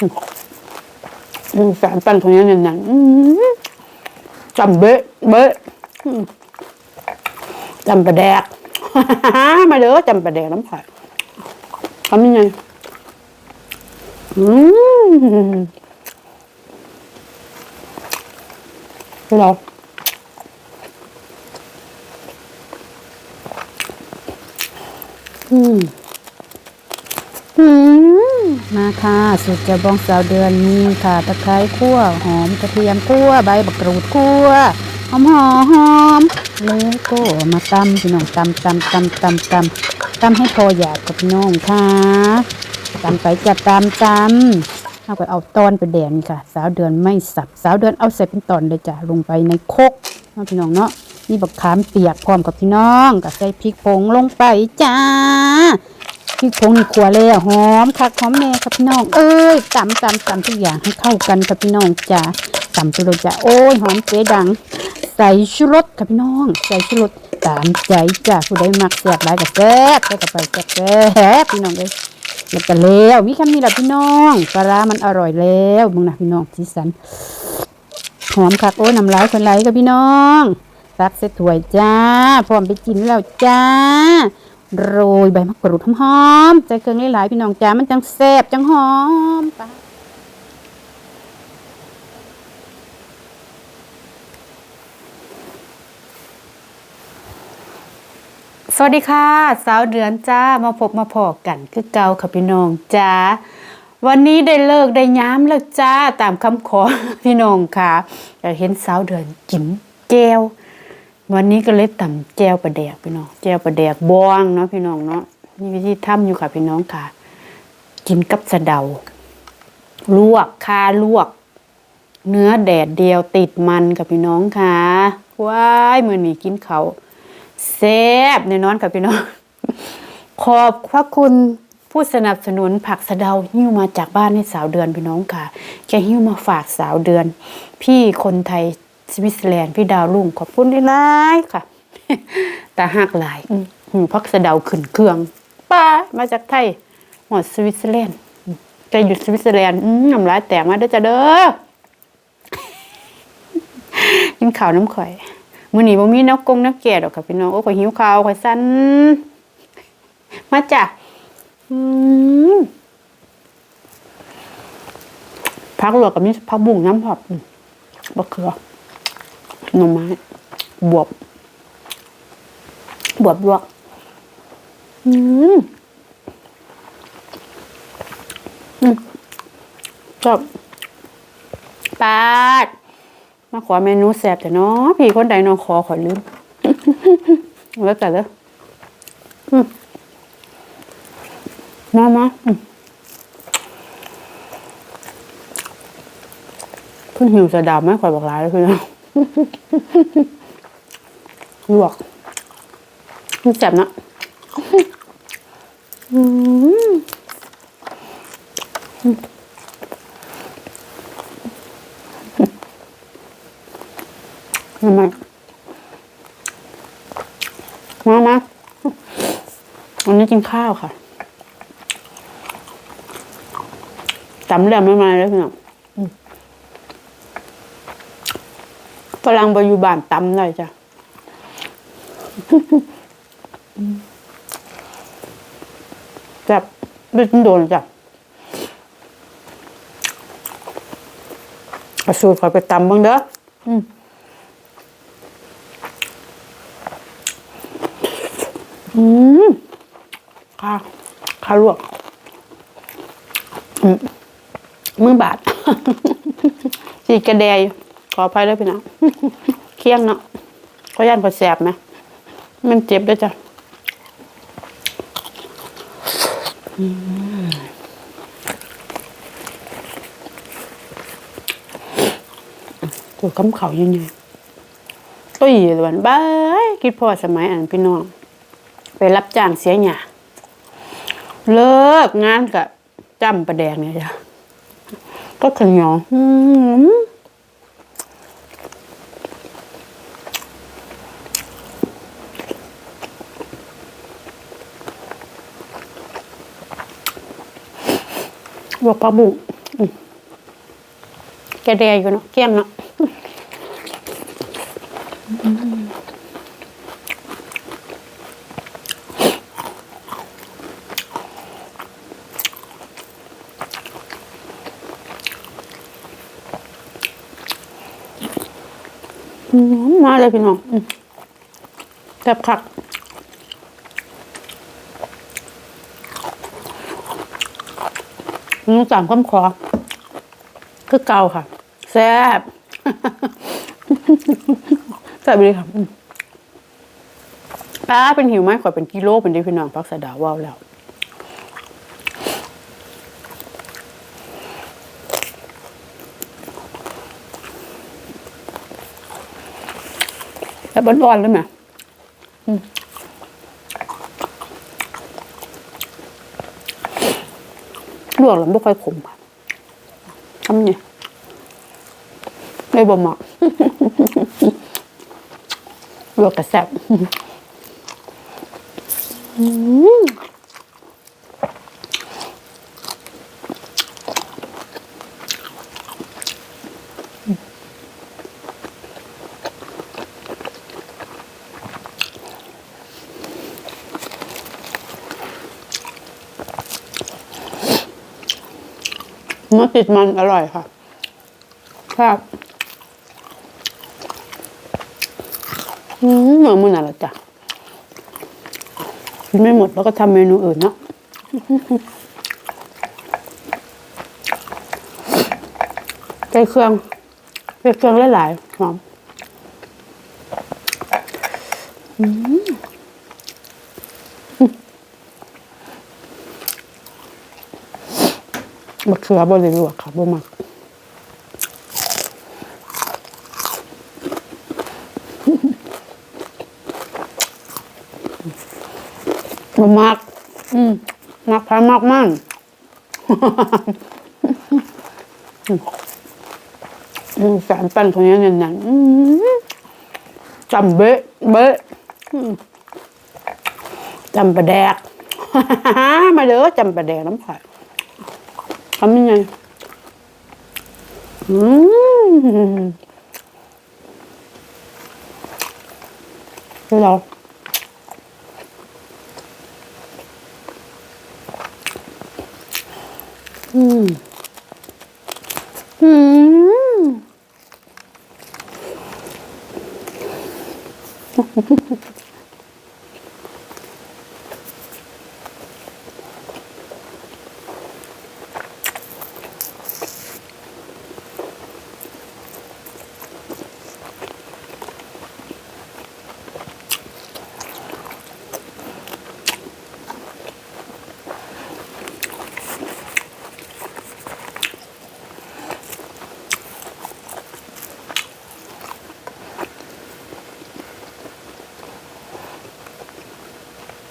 อืมแฟนปั้นคนนี้เนี่ยนั่นอื้อจำเบ๊ะเบ๊ะอืมจำประแดก มาเด้อจำประแดกน้ำผัดทำยังไงอืมเราม ค่ะสูตรจะบองสาวเดือนมีค่ะตะไคร้คั่วหอมกระเทียมคั่วใบบักกรูดคั่วหอมหอมหอมแล้วก็มาตำพี่น้องตำตำตำตำตำตำให้พอหยาบกับพี่น้องค่ะตำไปจะตำตำเอาไปเอาตอนไปแดงค่ะ สาวเดือนไม่สับสาวเดือนเอาใส่เป็นตอนเลยจ้ะลงไปในคกเนาะพี่น้องเนาะนี่บักขามเปียกพร้อมกับพี่น้องกับใส่พริกผงลงไปจ้า พริกผงนี่ขัวแล้วหอมคักหอมแม่ครับพี่น้อง เอ้ยตำตำตำทุกอย่างให้เข้ากันครับพี่น้องจ้าตำไปเลยจ้าโอ้ยหอมเจ๊ดัง ใส่ชูรสครับพี่น้อง ใส่ชูรสตามใจจ้าผู้ใดมักแซ่บหลายก็แซ่บแล้วก็ไปแซ่บพี่น้องเลยแล้วก็แล้วมีคำนี้แหละพี่น้องปลาร้ามันอร่อยแล้วมึงนะพี่น้องสีสันหอมคักโอ้ยน้ำลายคนไหลกับพี่น้องซักเสร็จถ้วยจ้าพร้อมไปกินแล้วจ้า โรยใบมะกรูดหอมๆใจเครื่องหลายๆพี่น้องจ้ามันจังแซ่บจังหอมไปสวัสดีค่ะ สาวเดือนจ้ามาพบมาพอกันคือเก่าค่ะพี่น้องจ้าวันนี้ได้เลิกได้ย้ำแล้วจ้าตามคำขอพี่น้องค่ะอยากเห็นสาวเดือนกินแก้ว วันนี้ก็เลยต่ำแก้วประแดกพี่น้องแก้วประแดกบองเนาะพี่น้องเนาะนี่วิธีทำอยู่ค่ะพี่น้องค่ะ กินกับสะเดา ลวกคาลวก เนื้อแดดเดียวติดมันกับพี่น้องค่ะว้ายมือนี้กินเขาแซ่บแน่นอนกับพี่น้อง ขอบพระคุณผู้สนับสนุนผักสะเดาหิ้วมาจากบ้านให้สาวเดือนพี่น้องค่ะแกหิ้วมาฝากสาวเดือน พี่คนไทย สวิตเซอร์แลนด์พี่ดาวลุงขอบคุณหลายๆค่ะแต่หักหลายอืมหูพักสะเดาขึ้นเครื่องป้ามาจากไทยหอดสวิตเซอร์แลนด์อืมแกอยู่สวิตเซอร์แลนด์อืมน้ำลายแตกมาเด้อจ้าเด้อกินข้าวน้ำข่อยมื้อนี้บ่มีน้ำกงน้ำแก่ดอกค่ะพี่น้องโอ้ข่อยหิวข้าวข่อยสั่นมาจ้ะอืมพักลวกกับมีผักบุ้งน้ำพอบอืมบะเขือ หน่อไม้ บวบ บวบลวก อืมอืมชอบปาด มาขอเมนูแซ่บแต่เนาะพี่คนใดเนองขอขอลืมแล้วแต่เลยมามาอืมเพิ่งหิวจะดาวไหมขอยบอกหลายแล้วคือ ลวกมันแซ่บนะอืมทำไมมามาวันนี้กินข้าวค่ะจำเรื่องไม่มาเลยพี่น้องอืม ฝรั่งไปอยู่บ้านตำได้จ้ะจับไม่ต้องโดนจ้ะเอาสูตรขอยไปตำบ้างเด้ออืมอืมข้าข้าลวกอืมมือบาดสีกระแดย ขออภัยด้วยพี่น้องเคี่ยงเนาะก็ย่านพอแสบไหมมันเจ็บด้วยจ้ะตัวกำเขายังไงตุ้ยหวันบ้ายคิดพ่อสมัยอันพี่น้อง ไปรับจ้างเสียหยาเลิกงานกับจำประแดงเนี่ยจ้ะก็ขยออืม วกปลาบุกแกแดอยู่เนาะแก้มเนาะมาเลยพี่น้องแซ่บคัก หนูสามคำขอ คือเก่าค่ะ แซ่บแซ่บเลยค่ะป้าเป็นหิวไหมขอเป็นกิโลเป็นดีพี่น้องพักสะดาว่าวแล้วแต่บ้อนๆเลยไหมอืม ลวกแล้วไม่ค่อยขมค่ะทำไงไม่บ่เหมาะลวกกระแซบอืม เนื้อติดมันอร่อยค่ะครับอืมเหมือนมันอะไรจ้ะกินไม่หมดแล้วก็ทำเมนูอื่นเนาะใส่เครื่องใส่เครื่องหลายๆหอมอืม มะเขือบริลวกค่ะบ่มักบ่มัก อืมมักพายมากมั่งอืมแสนปั้นคนนี้เน่นๆอืมจำเบะเบะอืมจำประแดก มาเด้อจำประแดกน้ำข่อย ทำยังไงอืมเราอืม อืม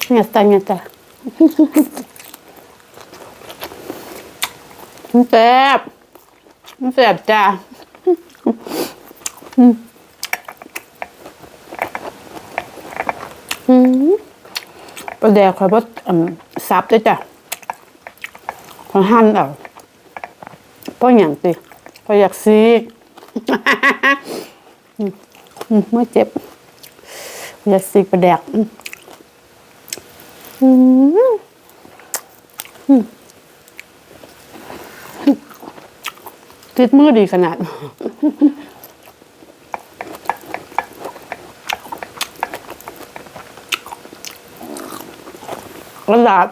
Nie stanie te. มันแซ่บมันแซ่บจ้าอืมประเดี๋ยวคอยบดอืมซับด้วยจ้ะคอยหั่นเอาเพราะอย่างติเพราะอยากซีกอืมอืมไม่เจ็บอยากซีกประแดก อืมติดมือดีขนาด กระดาษ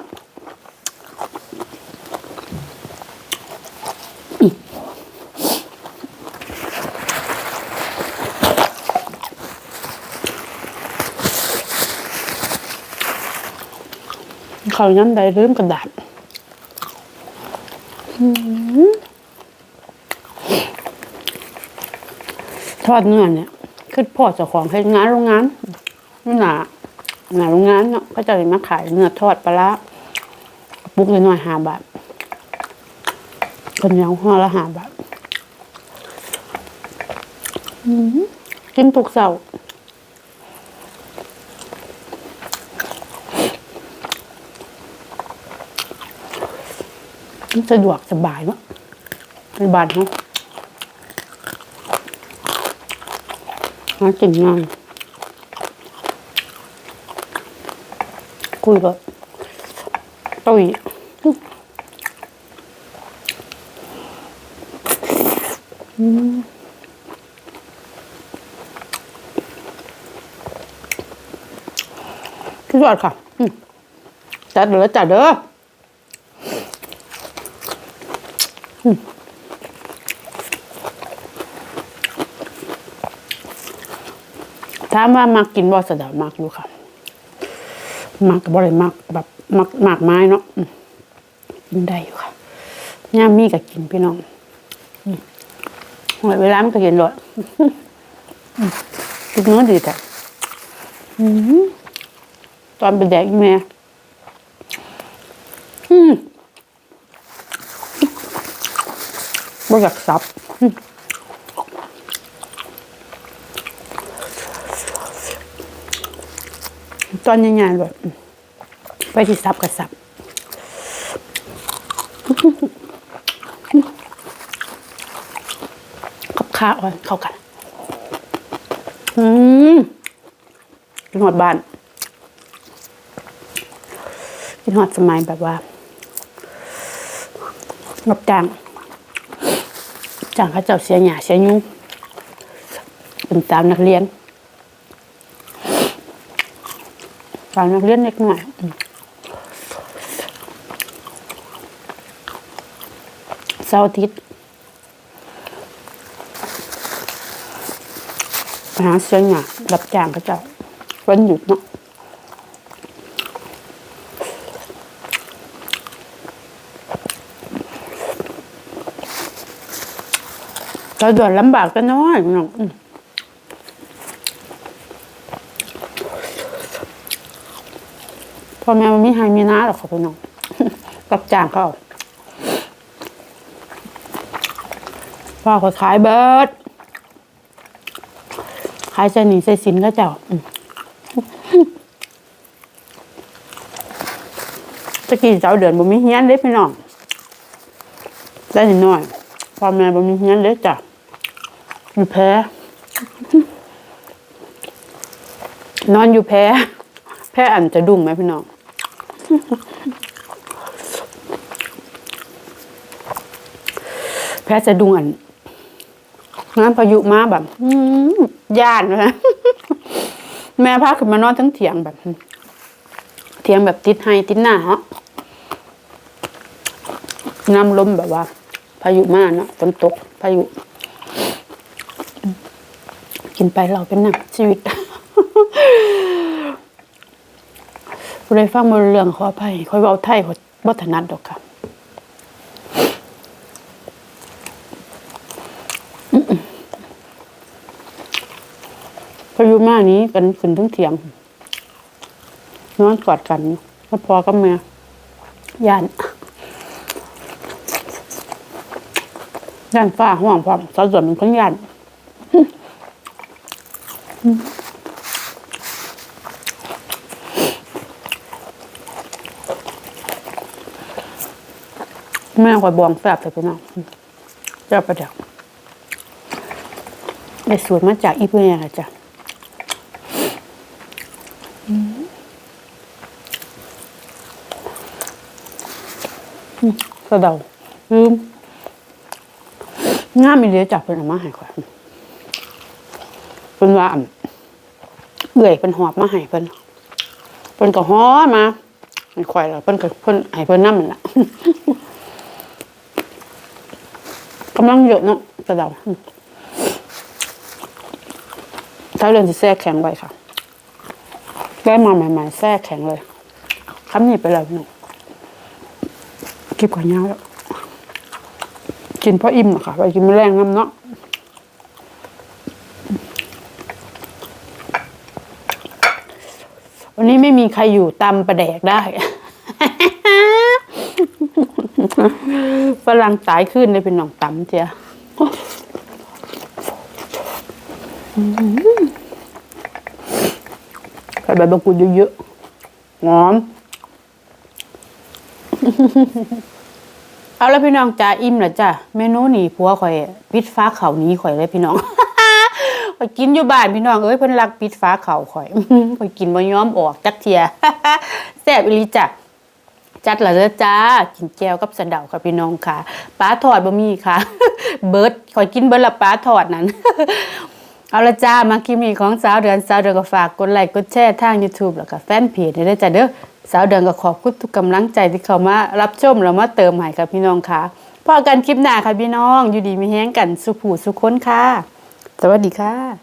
เขาย้ำใดลืมกระดาษทอดเนื้อเนี่ยคือพ่อเจ้าของให้งานโรงงานนี่หนาหนาโรงงานเนาะก็จะมาขายเนื้อทอดปลาร้าปุ๊กเลยหน่อยห้าบาทคนเหนียวห่อละห้าบาทกินทุกเสาร์ สะดวกสบายเนาะในบ้านเนาะหากินง่ายคุยแบบตุยอืมสุดยอดค่ะจัดเด้อจัดเด้อ ถามว่ามักกินบ่สะเดามักอยู่ค่ะ มักกบ่ได้มักแบบมักมากไม้เนาะกินได้อยู่ค่ะย่ามีก็กินพี่น้องอืมเวลามันก็กินเลยอืมกินเนื้อดีแต่ตอนเป็นเด็กแม่อืม บ่อยากสับตอนใหญ่ๆแบบไปที่ซับกับซับกับข้าวอะเข้ากัน อืมกินหอดบ้านกินหอดสมัยแบบว่ารับจ้าง จ้างเขาเจ้าเสียหยาเสียยุ่งเป็นสาวนักเรียนสาวนักเรียนเล็กหน่อยเสาร์อาทิตย์ไปหาเสื้อหยารับจ้างเขาเจ้าวันหยุดเนาะ เราเดือดลำบากก็น้อยน้องอืมพ่อแม่มันไม่ให้มีน้าหรอกเขาไปน้องรับจ้างเขาพ่อก็ขายเบิร์ดขายใจหนีใจสินก็เจ้าตะกี้เจ้าเดือนบ่มีเฮียนเด้พี่น้องได้หน่อยพ่อแม่บ่มีเฮียนเด้จ้ะ อยู่แพ้ นอนอยู่แพ้ แพ้อันจะดุ้งไหมพี่น้องแพ้จะดุงอันงานพายุมาแบบย่านเลยแม่พาขึ้นมานอนทั้งเถียงแบบ เถียงแบบติดไฮติดหน้าเนาะน้ำล้มแบบว่า พายุมาเนาะฝนตก พายุ กินไปเราเป็นหนักชีวิตผู้ใดฟังบนเรื่องขออภัยคอยเว้าไทยขอบ่ถนัดดอกค่ะพายุมานี้กันขึ้นทั้งเถียงนอนกอดกันก็พอกับแม่ย่านย่านฟ้าห่วงพร้อมสาวสวนเป็นคนย่าน แม่คอยบองแฟบแต่พี่น้องเจ้าประเดี๋ยวได้สูตรมาจากอีเพื่อนอะจ้ะอืมอืมกระเดาลืมงามมีเลียจากเพิ่นเอามาให้ข่อย พิ่นว่าอั่นเอื่อยเพิ่นหอบมาให้เพิ่นเพิ่นก็ฮ้อมาให้ข่อยแล้วเพิ่นก็เพิ่นให้เพิ่นนำนั่นล่ะกำลังเยอะเนาะกระเดาถ้าเรื่องจะแทรกแข็งไว้ค่ะได้มาใหม่ๆแทรกแข็งเลยคำนี้ไปเลยหนูเก็บกว่าเงาแล้วกินเพราะอิ่มอะค่ะไปกินไม่แรงน้ำเนาะ วันนี้ไม่มีใครอยู่ตำประแดกได้ ฝรั่งตายขึ้นเลยเป็นหนองตำเจียใส่ใบมะกรูดเยอะๆหอมอเอาแล้วพี่น้องจ้าอิ่มแล้วจ้ะเมนูนี่ผัวข่อยปิดฟ้าเขาวหนี้ข่อยเลยพี่น้องข่ อยกินอยู่บ้านพี่น้องเอ้ยเพิ่นรักปิดฟ้าเขาข่อยข่อยกินบ่ยอมออกจักเทียแซ่บอีหลีจ้ะจัดละเด้อจ้ากินแก้วกับสะเดาค่ะพี่น้องค่ะปลาทอดบะมีค่ะ เบิร์ดขอยกินเบิร์ดละปลาทอดนั้น เอาละจ้ามาคลิปนี้ของสาวเดือนสาวเดือนก็ฝากกดไลค์กดแชร์ทาง YouTube แล้วก็แฟนเพจได้จ้ะเด้อสาวเดือนก็ขอบคุณทุกกำลังใจที่เข้ามารับชมแล้วมาเติมให้ค่ะพี่น้องค่ะพอกันคลิปหน้าค่ะพี่น้อง อยู่ดีมีแห้งกันสุขผูสุขคนค่ะ สวัสดีค่ะ